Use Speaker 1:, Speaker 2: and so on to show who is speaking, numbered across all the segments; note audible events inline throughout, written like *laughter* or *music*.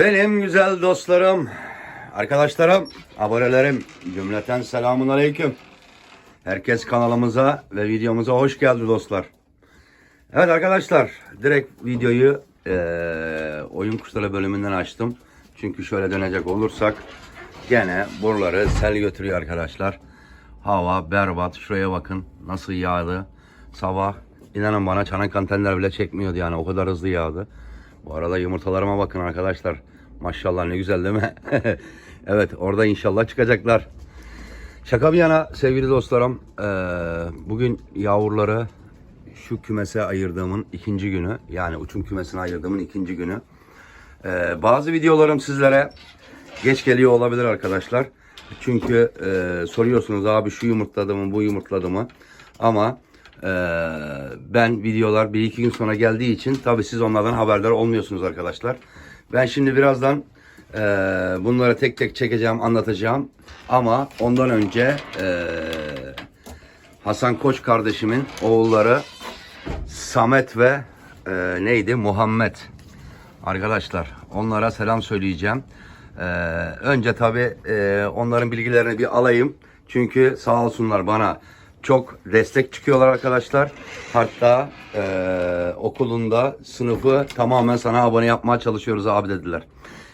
Speaker 1: Benim güzel dostlarım, arkadaşlarım, abonelerim, cümleten selamun aleyküm. Herkes kanalımıza ve videomuza hoş geldi dostlar. Evet arkadaşlar, direkt videoyu eee, oyun kuşları bölümünden açtım. Çünkü şöyle dönecek olursak, gene buraları sel götürüyor arkadaşlar. Hava berbat, şuraya bakın nasıl yağdı. Sabah inanın bana çanak antenler bile çekmiyordu yani o kadar hızlı yağdı. Bu arada yumurtalarıma bakın arkadaşlar. Maşallah ne güzel değil mi? *laughs* evet orada inşallah çıkacaklar. Şaka bir yana sevgili dostlarım. eee, bugün yavruları şu kümese ayırdığımın ikinci günü. Yani uçum kümesine ayırdığımın ikinci günü. Eee, bazı videolarım sizlere geç geliyor olabilir arkadaşlar. Çünkü eee, soruyorsunuz abi şu yumurtladı mı bu yumurtladı mı. Ama eee, ben videolar bir iki gün sonra geldiği için tabii siz onlardan haberdar olmuyorsunuz arkadaşlar. Ben şimdi birazdan eee, bunları tek tek çekeceğim anlatacağım. Ama ondan önce eee, Hasan Koç kardeşimin oğulları Samet ve eee, neydi Muhammed. Arkadaşlar onlara selam söyleyeceğim. Ee, önce tabi onların bilgilerini bir alayım. Çünkü sağ olsunlar bana çok destek çıkıyorlar arkadaşlar. Hatta e, okulunda sınıfı tamamen sana abone yapmaya çalışıyoruz abi dediler.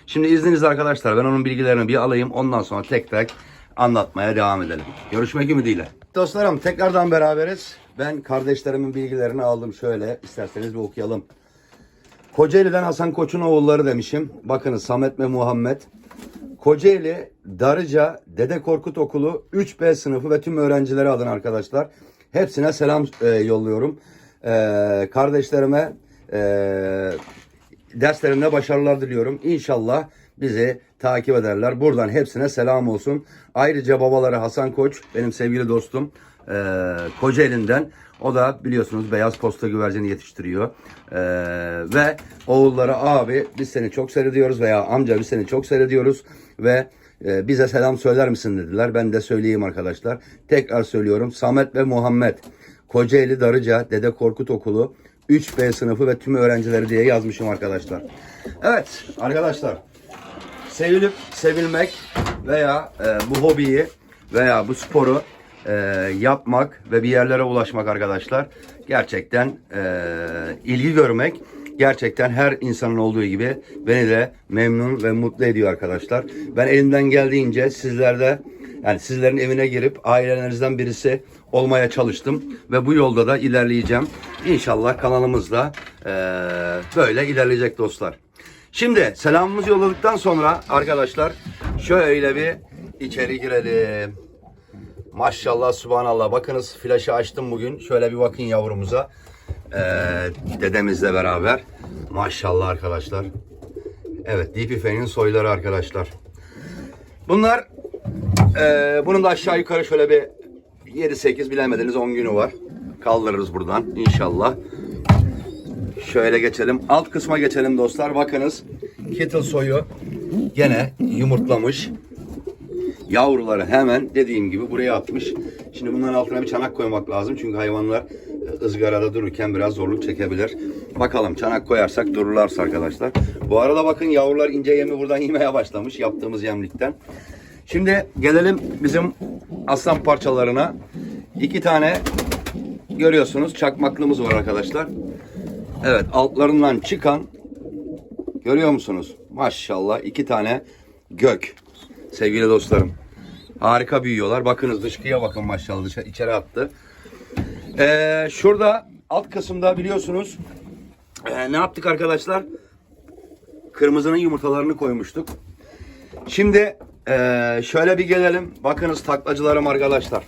Speaker 1: Şimdi izninizle arkadaşlar ben onun bilgilerini bir alayım. Ondan sonra tek tek anlatmaya devam edelim. Görüşmek ümidiyle. Dostlarım tekrardan beraberiz. Ben kardeşlerimin bilgilerini aldım şöyle. isterseniz bir okuyalım. Kocaeli'den Hasan Koç'un oğulları demişim. Bakınız Samet ve Muhammed. Kocaeli, Darıca, Dede Korkut Okulu 3B sınıfı ve tüm öğrencileri adına arkadaşlar. Hepsine selam e, yolluyorum. E, kardeşlerime e, derslerinde başarılar diliyorum. İnşallah bizi takip ederler. Buradan hepsine selam olsun. Ayrıca babaları Hasan Koç, benim sevgili dostum e, Kocaeli'nden. O da biliyorsunuz beyaz posta güvercini yetiştiriyor. E, ve oğulları abi biz seni çok seyrediyoruz veya amca biz seni çok seyrediyoruz ve e, bize selam söyler misin dediler. Ben de söyleyeyim arkadaşlar. Tekrar söylüyorum. Samet ve Muhammed Kocaeli Darıca Dede Korkut Okulu 3B sınıfı ve tüm öğrencileri diye yazmışım arkadaşlar. Evet arkadaşlar sevilip sevilmek veya e, bu hobiyi veya bu sporu e, yapmak ve bir yerlere ulaşmak arkadaşlar gerçekten e, ilgi görmek gerçekten her insanın olduğu gibi beni de memnun ve mutlu ediyor arkadaşlar. Ben elimden geldiğince sizlerde yani sizlerin evine girip ailelerinizden birisi olmaya çalıştım ve bu yolda da ilerleyeceğim. İnşallah kanalımızda e, böyle ilerleyecek dostlar. Şimdi selamımızı yolladıktan sonra arkadaşlar şöyle bir içeri girelim. Maşallah subhanallah bakınız flaşı açtım bugün. Şöyle bir bakın yavrumuza. Ee, dedemizle beraber. Maşallah arkadaşlar. Evet Deep soyları arkadaşlar. Bunlar ee, bunun da aşağı yukarı şöyle bir 7-8 bilemediniz 10 günü var. Kaldırırız buradan inşallah. Şöyle geçelim. Alt kısma geçelim dostlar. Bakınız. Kettle soyu gene yumurtlamış. Yavruları hemen dediğim gibi buraya atmış. Şimdi bunların altına bir çanak koymak lazım. Çünkü hayvanlar e, ızgarada dururken biraz zorluk çekebilir. Bakalım çanak koyarsak dururlarsa arkadaşlar. Bu arada bakın yavrular ince yemi buradan *laughs* yemeye başlamış yaptığımız yemlikten. Şimdi gelelim bizim aslan parçalarına. İki tane görüyorsunuz çakmaklımız var arkadaşlar. Evet altlarından çıkan görüyor musunuz? Maşallah iki tane gök sevgili dostlarım. Harika büyüyorlar. Bakınız dışkıya bakın maşallah dışarı içeri attı. Ee, şurada alt kısımda biliyorsunuz ee, ne yaptık arkadaşlar? Kırmızının yumurtalarını koymuştuk. Şimdi ee, şöyle bir gelelim. Bakınız taklacılarım arkadaşlar.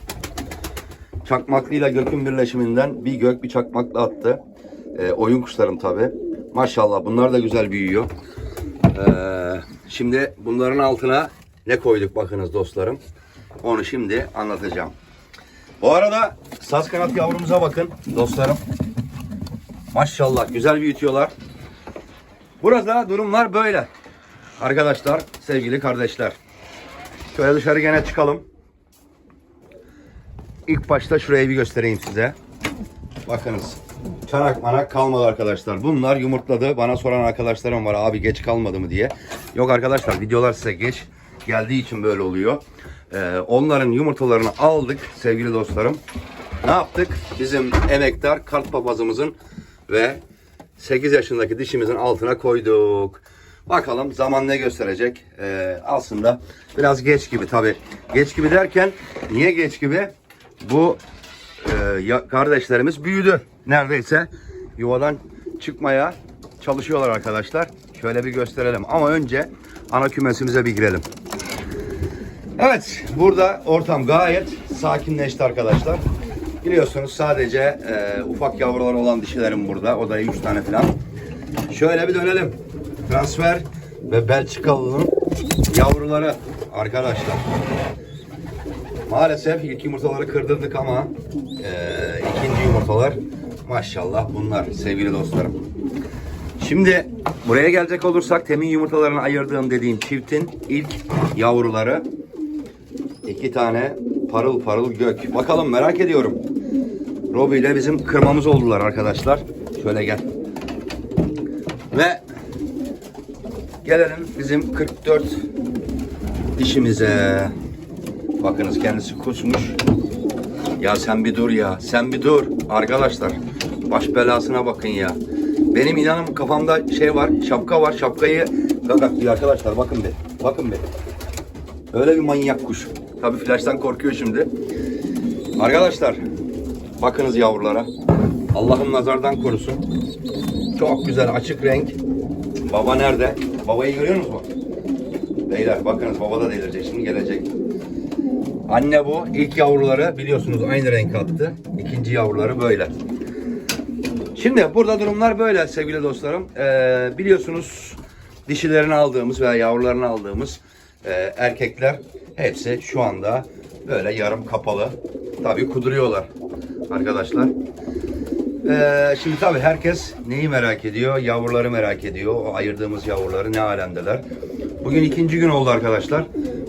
Speaker 1: Çakmaklıyla gökün birleşiminden bir gök bir çakmakla attı. Ee, oyun kuşlarım tabi. Maşallah bunlar da güzel büyüyor. Ee, şimdi bunların altına ne koyduk bakınız dostlarım. Onu şimdi anlatacağım. Bu arada saz kanat yavrumuza bakın dostlarım. Maşallah güzel büyütüyorlar. Burada durumlar böyle. Arkadaşlar, sevgili kardeşler. Şöyle dışarı gene çıkalım. İlk başta şurayı bir göstereyim size. Bakınız. çanak manak kalmadı arkadaşlar. Bunlar yumurtladı. Bana soran arkadaşlarım var abi geç kalmadı mı diye. Yok arkadaşlar videolar size geç geldiği için böyle oluyor. Ee, onların yumurtalarını aldık sevgili dostlarım. Ne yaptık? Bizim emektar kart papazımızın ve 8 yaşındaki dişimizin altına koyduk. Bakalım zaman ne gösterecek? Ee, aslında biraz geç gibi tabi. Geç gibi derken niye geç gibi? Bu e, kardeşlerimiz büyüdü. Neredeyse yuvadan çıkmaya çalışıyorlar arkadaşlar. Şöyle bir gösterelim. Ama önce ana kümesimize bir girelim. Evet, burada ortam gayet sakinleşti arkadaşlar. Biliyorsunuz sadece e, ufak yavrular olan dişilerim burada. O da 3 tane falan. Şöyle bir dönelim. Transfer ve Belçikalı'nın yavruları arkadaşlar. Maalesef ilk yumurtaları kırdırdık ama e, ikinci yumurtalar maşallah bunlar sevgili dostlarım. Şimdi buraya gelecek olursak temin yumurtalarını ayırdığım dediğim çiftin ilk yavruları iki tane parıl parıl gök. Bakalım merak ediyorum. Robi ile bizim kırmamız oldular arkadaşlar. Şöyle gel. Ve gelelim bizim 44 dişimize. Bakınız kendisi kusmuş. Ya sen bir dur ya. Sen bir dur. Arkadaşlar baş belasına bakın ya. Benim inanın kafamda şey var. Şapka var. Şapkayı bir arkadaşlar bakın bir. Bakın bir. Öyle bir manyak kuş. Tabii flaştan korkuyor şimdi. Arkadaşlar bakınız yavrulara. Allah'ım nazardan korusun. Çok güzel açık renk. Baba nerede? Babayı görüyor musunuz? Beyler bakınız baba da delirecek şimdi gelecek. Anne bu. ilk yavruları biliyorsunuz aynı renk attı. İkinci yavruları böyle. Şimdi burada durumlar böyle sevgili dostlarım. Ee, biliyorsunuz dişilerini aldığımız veya yavrularını aldığımız e, erkekler hepsi şu anda böyle yarım kapalı. Tabii kuduruyorlar arkadaşlar. Ee, şimdi tabii herkes neyi merak ediyor? Yavruları merak ediyor. O ayırdığımız yavruları ne alemdeler. Bugün ikinci gün oldu arkadaşlar.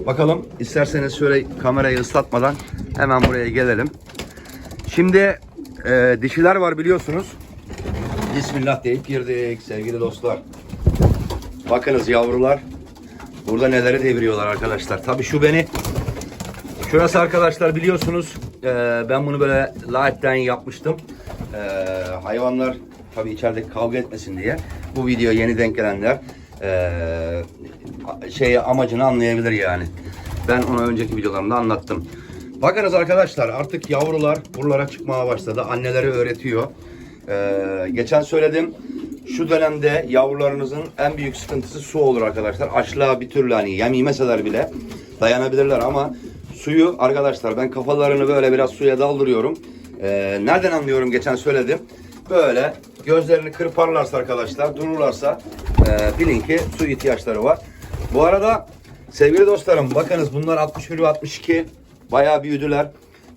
Speaker 1: Bakalım isterseniz şöyle kamerayı ıslatmadan hemen buraya gelelim. Şimdi e, dişiler var biliyorsunuz. Bismillah deyip girdik sevgili dostlar. Bakınız yavrular burada neleri deviriyorlar arkadaşlar. Tabii şu beni Şurası arkadaşlar biliyorsunuz e, ben bunu böyle light'ten yapmıştım. E, hayvanlar tabii içeride kavga etmesin diye. Bu video yeni denk gelenler e, şey amacını anlayabilir yani. Ben onu önceki videolarımda anlattım. Bakınız arkadaşlar artık yavrular buralara çıkmaya başladı. Anneleri öğretiyor. E, geçen söyledim. Şu dönemde yavrularınızın en büyük sıkıntısı su olur arkadaşlar. Açlığa bir türlü hani yem yemeseler bile dayanabilirler ama suyu arkadaşlar ben kafalarını böyle biraz suya daldırıyorum. Ee, nereden anlıyorum geçen söyledim. Böyle gözlerini kırparlarsa arkadaşlar dururlarsa e, bilin ki su ihtiyaçları var. Bu arada sevgili dostlarım bakınız bunlar 61 ve 62 bayağı büyüdüler.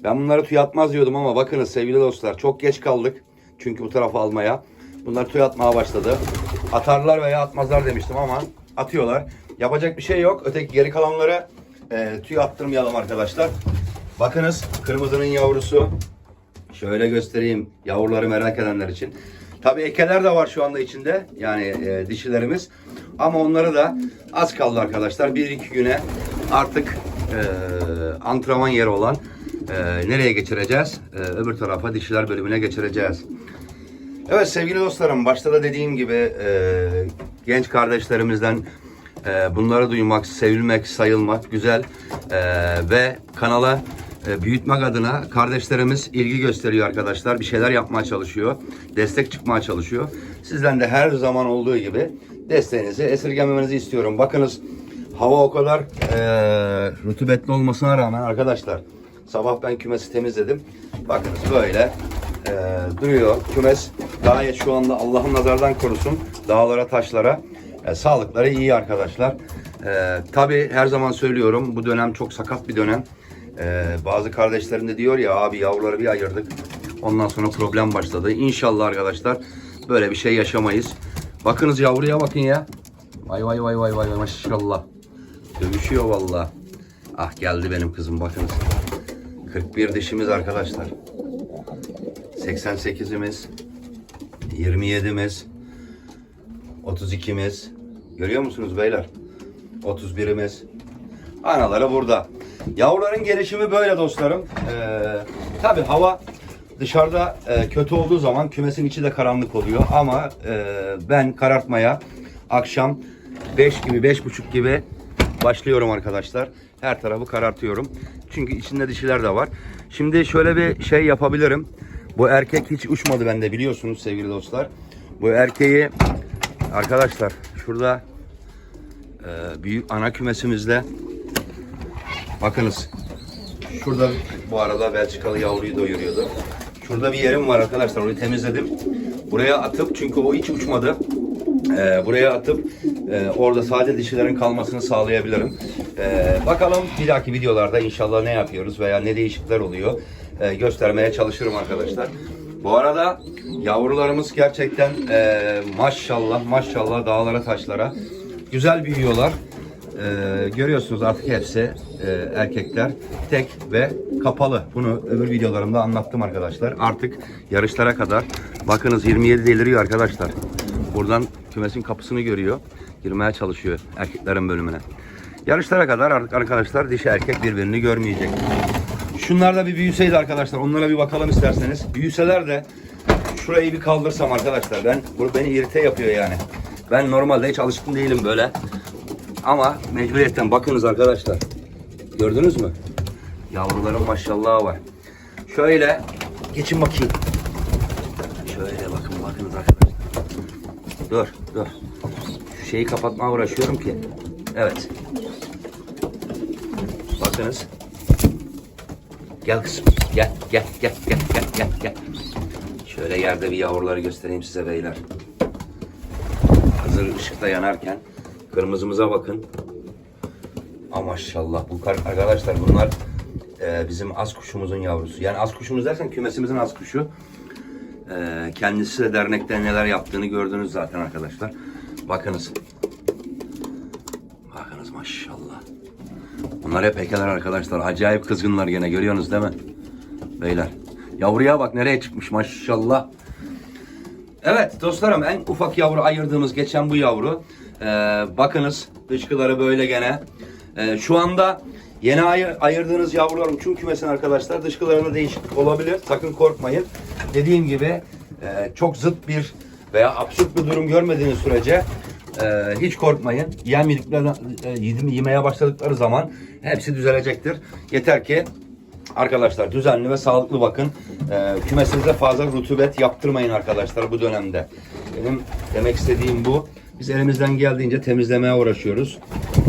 Speaker 1: Ben bunları tüy atmaz diyordum ama bakınız sevgili dostlar çok geç kaldık. Çünkü bu tarafa almaya. Bunlar tüy atmaya başladı. Atarlar veya atmazlar demiştim ama atıyorlar. Yapacak bir şey yok. Öteki geri kalanları e, tüy attırmayalım arkadaşlar. Bakınız kırmızının yavrusu. Şöyle göstereyim yavruları merak edenler için. Tabii ekeler de var şu anda içinde. Yani e, dişilerimiz. Ama onları da az kaldı arkadaşlar. Bir iki güne artık e, antrenman yeri olan e, nereye geçireceğiz? E, öbür tarafa dişiler bölümüne geçireceğiz. Evet sevgili dostlarım başta da dediğim gibi e, genç kardeşlerimizden e, bunları duymak, sevilmek, sayılmak güzel E, ve kanala e, büyütmek adına kardeşlerimiz ilgi gösteriyor arkadaşlar. Bir şeyler yapmaya çalışıyor. Destek çıkmaya çalışıyor. Sizden de her zaman olduğu gibi desteğinizi esirgememenizi istiyorum. Bakınız hava o kadar e, rutubetli olmasına rağmen arkadaşlar sabah ben kümesi temizledim. Bakınız böyle e, duruyor. Kümes gayet şu anda Allah'ın nazardan korusun dağlara taşlara e, sağlıkları iyi arkadaşlar. E, Tabi her zaman söylüyorum bu dönem çok sakat bir dönem. E, bazı kardeşlerim de diyor ya abi yavruları bir ayırdık. Ondan sonra problem başladı. İnşallah arkadaşlar böyle bir şey yaşamayız. Bakınız yavruya bakın ya. Vay vay vay vay vay maşallah. Dövüşüyor vallahi. Ah geldi benim kızım bakınız. 41 dişimiz arkadaşlar. 88'imiz. 27'miz, 32'miz. Görüyor musunuz beyler? 31'imiz. Anaları burada. Yavruların gelişimi böyle dostlarım. Ee, Tabi hava dışarıda e, kötü olduğu zaman kümesin içi de karanlık oluyor. Ama e, ben karartmaya akşam 5 gibi 5.30 gibi başlıyorum arkadaşlar. Her tarafı karartıyorum. Çünkü içinde dişiler de var. Şimdi şöyle bir şey yapabilirim. Bu erkek hiç uçmadı bende biliyorsunuz sevgili dostlar. Bu erkeği arkadaşlar şurada e, büyük ana kümesimizde bakınız şurada bu arada Belçikalı yavruyu doyuruyordu. Şurada bir yerim var arkadaşlar orayı temizledim. Buraya atıp çünkü o hiç uçmadı. Ee, buraya atıp e, orada sadece dişilerin kalmasını sağlayabilirim. Ee, bakalım bir dahaki videolarda inşallah ne yapıyoruz veya ne değişiklikler oluyor e, göstermeye çalışırım arkadaşlar. Bu arada yavrularımız gerçekten e, maşallah maşallah dağlara taşlara güzel büyüyorlar. Ee, görüyorsunuz artık hepsi e, erkekler tek ve kapalı. Bunu öbür videolarımda anlattım arkadaşlar. Artık yarışlara kadar bakınız 27 deliriyor arkadaşlar. Buradan kümesin kapısını görüyor. Girmeye çalışıyor erkeklerin bölümüne. Yarışlara kadar artık arkadaşlar dişi erkek birbirini görmeyecek. Şunlar da bir büyüseydi arkadaşlar. Onlara bir bakalım isterseniz. Büyüseler de şurayı bir kaldırsam arkadaşlar. Ben bu beni irite yapıyor yani. Ben normalde hiç alışkın değilim böyle. Ama mecburiyetten bakınız arkadaşlar. Gördünüz mü? Yavruların maşallahı var. Şöyle geçin bakayım. Şöyle bakın bakınız arkadaşlar. Dur dur. Şu şeyi kapatmaya uğraşıyorum ki. Evet. Bakınız. Gel kızım. Gel gel gel gel gel gel gel. Şöyle yerde bir yavruları göstereyim size beyler. Hazır ışıkta yanarken kırmızımıza bakın. Aa maşallah bu kar- arkadaşlar bunlar e, bizim az kuşumuzun yavrusu. Yani az kuşumuz dersen kümesimizin az kuşu. E, kendisi de dernekte neler yaptığını gördünüz zaten arkadaşlar. Bakınız. Bakınız maşallah. Bunlar hep ekeler arkadaşlar. Acayip kızgınlar gene görüyorsunuz değil mi? Beyler. Yavruya bak nereye çıkmış maşallah. Evet dostlarım en ufak yavru ayırdığımız geçen bu yavru. Ee, bakınız dışkıları böyle gene. Ee, şu anda yeni ayır, ayırdığınız yavruların uçum kümesine arkadaşlar dışkılarında değişiklik olabilir. Sakın korkmayın. Dediğim gibi e, çok zıt bir veya absürt bir durum görmediğiniz sürece e, hiç korkmayın. Yem yedikleri, e, yedim- yemeye başladıkları zaman hepsi düzelecektir. Yeter ki Arkadaşlar düzenli ve sağlıklı bakın. Ee, kümesinizde fazla rutubet yaptırmayın arkadaşlar bu dönemde. Benim demek istediğim bu. Biz elimizden geldiğince temizlemeye uğraşıyoruz.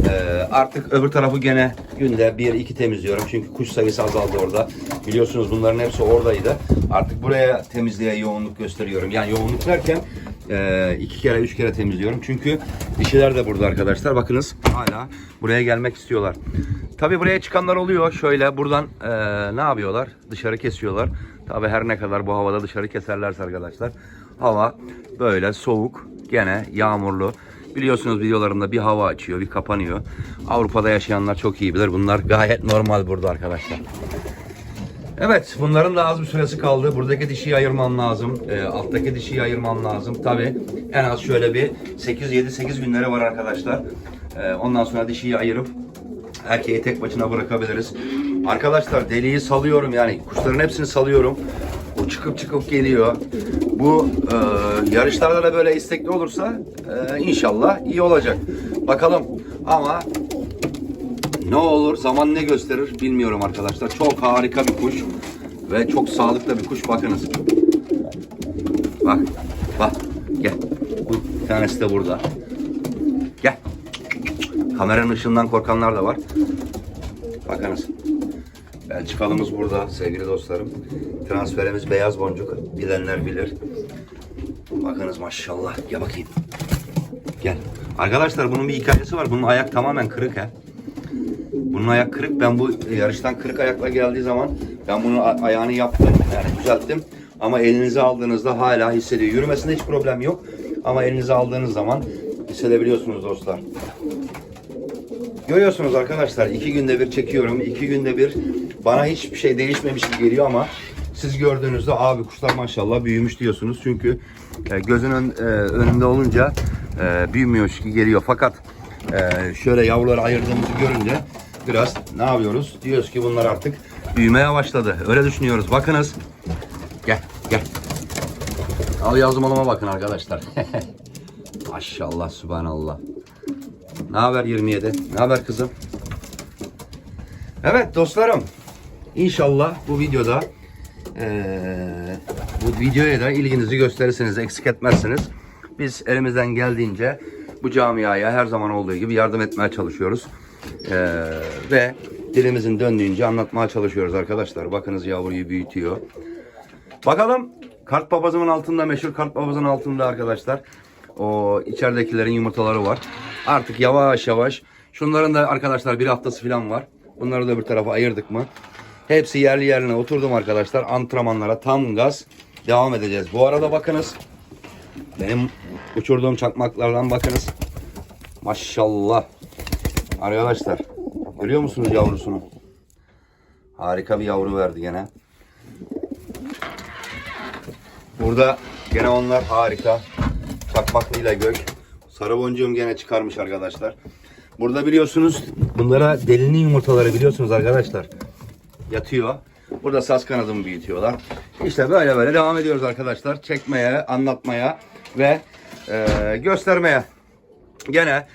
Speaker 1: Ee, artık öbür tarafı gene günde bir iki temizliyorum. Çünkü kuş sayısı azaldı orada. Biliyorsunuz bunların hepsi oradaydı. Artık buraya temizliğe yoğunluk gösteriyorum. Yani yoğunluk derken e, iki kere üç kere temizliyorum. Çünkü dişiler de burada arkadaşlar. Bakınız hala buraya gelmek istiyorlar. Tabi buraya çıkanlar oluyor. Şöyle buradan e, ne yapıyorlar? Dışarı kesiyorlar. Tabi her ne kadar bu havada dışarı keserlerse arkadaşlar. Hava böyle soğuk, gene yağmurlu. Biliyorsunuz videolarımda bir hava açıyor, bir kapanıyor. Avrupa'da yaşayanlar çok iyi bilir. Bunlar gayet normal burada arkadaşlar. Evet, bunların da az bir süresi kaldı. Buradaki dişiyi ayırmam lazım. E, alttaki dişiyi ayırmam lazım. Tabi en az şöyle bir 8-7-8 günleri var arkadaşlar. E, ondan sonra dişiyi ayırıp erkeği tek başına bırakabiliriz. Arkadaşlar deliği salıyorum yani kuşların hepsini salıyorum. O çıkıp çıkıp geliyor. Bu e, yarışlarda da böyle istekli olursa e, inşallah iyi olacak. Bakalım ama ne olur zaman ne gösterir bilmiyorum arkadaşlar. Çok harika bir kuş ve çok sağlıklı bir kuş bakınız. Bak bak gel. Bir tanesi de burada. Gel. Kameranın ışığından korkanlar da var. Bakınız. Belçikalımız burada sevgili dostlarım. Transferimiz beyaz boncuk. Bilenler bilir. Bakınız maşallah. Gel bakayım. Gel. Arkadaşlar bunun bir hikayesi var. Bunun ayak tamamen kırık ha. Bunun ayak kırık. Ben bu yarıştan kırık ayakla geldiği zaman ben bunun ayağını yaptım. Yani düzelttim. Ama elinize aldığınızda hala hissediyor. Yürümesinde hiç problem yok. Ama elinize aldığınız zaman hissedebiliyorsunuz dostlar. Görüyorsunuz arkadaşlar iki günde bir çekiyorum. iki günde bir bana hiçbir şey değişmemiş gibi geliyor ama siz gördüğünüzde abi kuşlar maşallah büyümüş diyorsunuz. Çünkü e, gözünün e, önünde olunca e, büyümüyor gibi geliyor. Fakat e, şöyle yavruları ayırdığımızı görünce biraz ne yapıyoruz? Diyoruz ki bunlar artık büyümeye başladı. Öyle düşünüyoruz. Bakınız. Gel gel. Al yazmalıma bakın arkadaşlar. *laughs* Maşallah subhanallah. Ne haber 27? Ne haber kızım? Evet dostlarım. İnşallah bu videoda eee, bu videoya da ilginizi gösterirsiniz, eksik etmezsiniz. Biz elimizden geldiğince bu camiaya her zaman olduğu gibi yardım etmeye çalışıyoruz. Eee, ve dilimizin döndüğünce anlatmaya çalışıyoruz arkadaşlar. Bakınız yavruyu büyütüyor. Bakalım kart papazımın altında meşhur kart papazın altında arkadaşlar. O içeridekilerin yumurtaları var. Artık yavaş yavaş. Şunların da arkadaşlar bir haftası falan var. Bunları da bir tarafa ayırdık mı? Hepsi yerli yerine oturdum arkadaşlar. Antrenmanlara tam gaz devam edeceğiz. Bu arada bakınız. Benim uçurduğum çakmaklardan bakınız. Maşallah. Arkadaşlar görüyor musunuz yavrusunu? Harika bir yavru verdi gene. Burada gene onlar harika. Çakmaklıyla gök. Sarı boncuğum gene çıkarmış arkadaşlar. Burada biliyorsunuz bunlara delinin yumurtaları biliyorsunuz arkadaşlar. Yatıyor. Burada saz kanadımı büyütüyorlar. İşte böyle böyle devam ediyoruz arkadaşlar. Çekmeye, anlatmaya ve e, göstermeye. Gene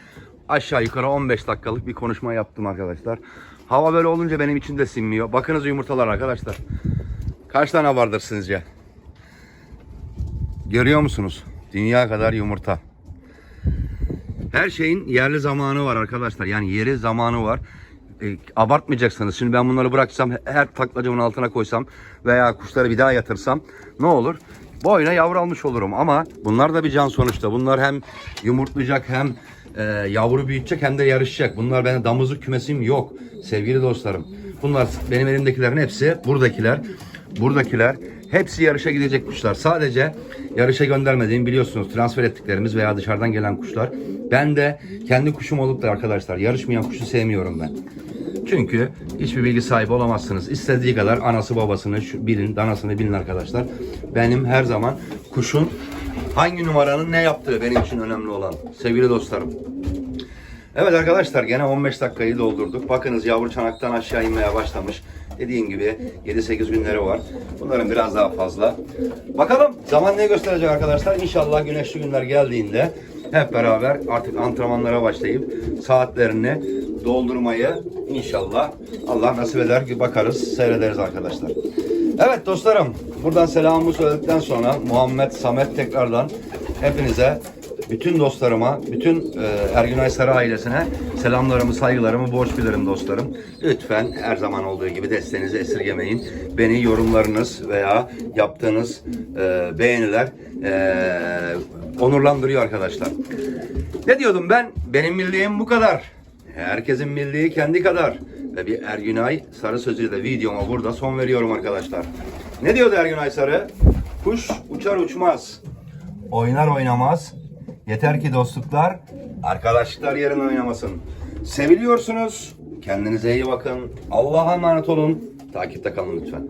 Speaker 1: aşağı yukarı 15 dakikalık bir konuşma yaptım arkadaşlar. Hava böyle olunca benim için de sinmiyor. Bakınız yumurtalar arkadaşlar. Kaç tane vardır sizce? Görüyor musunuz? Dünya kadar yumurta. Her şeyin yerli zamanı var arkadaşlar. Yani yeri zamanı var. E, abartmayacaksınız. Şimdi ben bunları bıraksam her taklacımın altına koysam veya kuşları bir daha yatırsam ne olur? Boyuna yavru almış olurum ama bunlar da bir can sonuçta. Bunlar hem yumurtlayacak hem e, yavru büyütecek hem de yarışacak. Bunlar benim damızlık kümesim yok sevgili dostlarım. Bunlar benim elimdekilerin hepsi buradakiler. Buradakiler hepsi yarışa gidecek kuşlar. Sadece yarışa göndermediğim biliyorsunuz transfer ettiklerimiz veya dışarıdan gelen kuşlar. Ben de kendi kuşum olup da arkadaşlar yarışmayan kuşu sevmiyorum ben. Çünkü hiçbir bilgi sahibi olamazsınız. İstediği kadar anası babasını bilin, danasını bilin arkadaşlar. Benim her zaman kuşun hangi numaranın ne yaptığı benim için önemli olan. Sevgili dostlarım. Evet arkadaşlar gene 15 dakikayı doldurduk. Bakınız yavru çanaktan aşağı inmeye başlamış. Dediğim gibi 7-8 günleri var. Bunların biraz daha fazla. Bakalım zaman ne gösterecek arkadaşlar. İnşallah güneşli günler geldiğinde hep beraber artık antrenmanlara başlayıp saatlerini doldurmayı inşallah Allah nasip eder ki bakarız seyrederiz arkadaşlar. Evet dostlarım buradan selamımı söyledikten sonra Muhammed Samet tekrardan hepinize bütün dostlarıma, bütün e, Ergün Sarı ailesine selamlarımı, saygılarımı borç bilirim dostlarım. Lütfen her zaman olduğu gibi desteğinizi esirgemeyin. Beni yorumlarınız veya yaptığınız e, beğeniler e, onurlandırıyor arkadaşlar. Ne diyordum ben? Benim bildiğim bu kadar. Herkesin bildiği kendi kadar. Bir Ergünay Sarı sözüyle videoma burada son veriyorum arkadaşlar. Ne diyordu Ergünay Sarı? Kuş uçar uçmaz. Oynar oynamaz. Yeter ki dostluklar, arkadaşlıklar yerine oynamasın. Seviliyorsunuz. Kendinize iyi bakın. Allah'a emanet olun. Takipte kalın lütfen.